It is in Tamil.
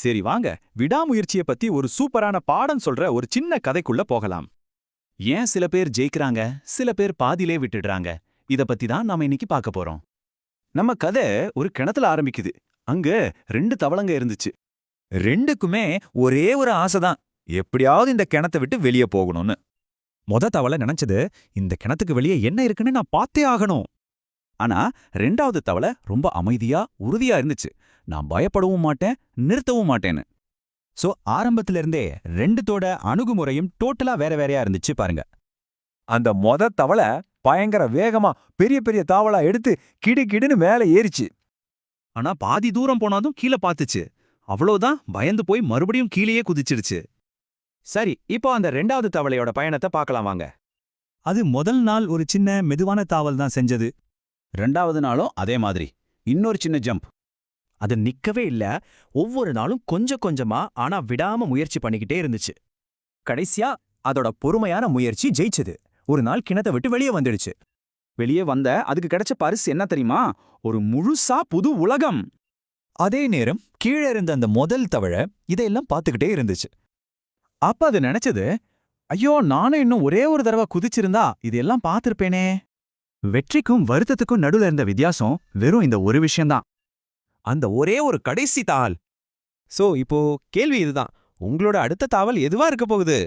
சரி வாங்க விடாமுயற்சிய பத்தி ஒரு சூப்பரான பாடம் சொல்ற ஒரு சின்ன கதைக்குள்ள போகலாம். ஏன் சில பேர் ஜெயிக்கிறாங்க சில பேர் பாதியிலே விட்டுடுறாங்க? இத பத்தி தான் நாம இன்னைக்கு பார்க்க போறோம். நம்ம கதை ஒரு கிணத்துல ஆரம்பிக்குது. அங்க ரெண்டு தவளங்க இருந்துச்சு. ரெண்டுக்குமே ஒரே ஒரு ஆசைதான் எப்படியாவது இந்த கிணத்தை விட்டு வெளியே போகணும்னு. மொத தவளை நினைச்சது இந்த கிணத்துக்கு வெளியே என்ன இருக்குன்னு நான் பார்த்தே ஆகணும். ஆனா ரெண்டாவது தவளை ரொம்ப அமைதியா உறுதியா இருந்துச்சு. நான் பயப்படவும் மாட்டேன் நிறுத்தவும் மாட்டேன்னு. சோ ஆரம்பத்துல இருந்தே ரெண்டுத்தோட அணுகுமுறையும் டோட்டலா வேற வேறையா இருந்துச்சு பாருங்க. அந்த மொத தவளை பயங்கர வேகமா பெரிய பெரிய தாவலா எடுத்து கிடு கிடுன்னு மேல ஏறிச்சு. ஆனா பாதி தூரம் போனாதும் கீழே பார்த்துச்சு அவ்வளவுதான் பயந்து போய் மறுபடியும் கீழேயே குதிச்சிடுச்சு. சரி இப்போ அந்த ரெண்டாவது தவளையோட பயணத்தை பார்க்கலாம் வாங்க. அது முதல் நாள் ஒரு சின்ன மெதுவான தாவல் தான் செஞ்சது. ரெண்டாவது நாளும் அதே மாதிரி. இன்னொரு சின்ன ஜம்ப். அது நிக்கவே இல்ல. ஒவ்வொரு நாளும் கொஞ்சம் கொஞ்சமா ஆனா விடாம முயற்சி பண்ணிக்கிட்டே இருந்துச்சு. கடைசியா அதோட பொறுமையான முயற்சி ஜெயிச்சது. ஒரு நாள் கிணத்தை விட்டு வெளியே வந்துடுச்சு. வெளியே வந்த அதுக்கு கிடைச்ச பரிசு என்ன தெரியுமா? ஒரு முழுசா புது உலகம். அதே நேரம் கீழே இருந்த அந்த முதல் தவழ இதையெல்லாம் பார்த்துக்கிட்டே இருந்துச்சு. அப்ப அது நினைச்சது ஐயோ நானும் இன்னும் ஒரே ஒரு தடவை குதிச்சிருந்தா இதெல்லாம் பார்த்திருப்பேனே. வெற்றிக்கும் வருத்தத்துக்கும் நடுவுல இருந்த வித்தியாசம் வெறும் இந்த ஒரு விஷயம்தான். அந்த ஒரே ஒரு கடைசி தாள். சோ இப்போ கேள்வி இதுதான். உங்களோட அடுத்த தாவல் எதுவா இருக்க போகுது?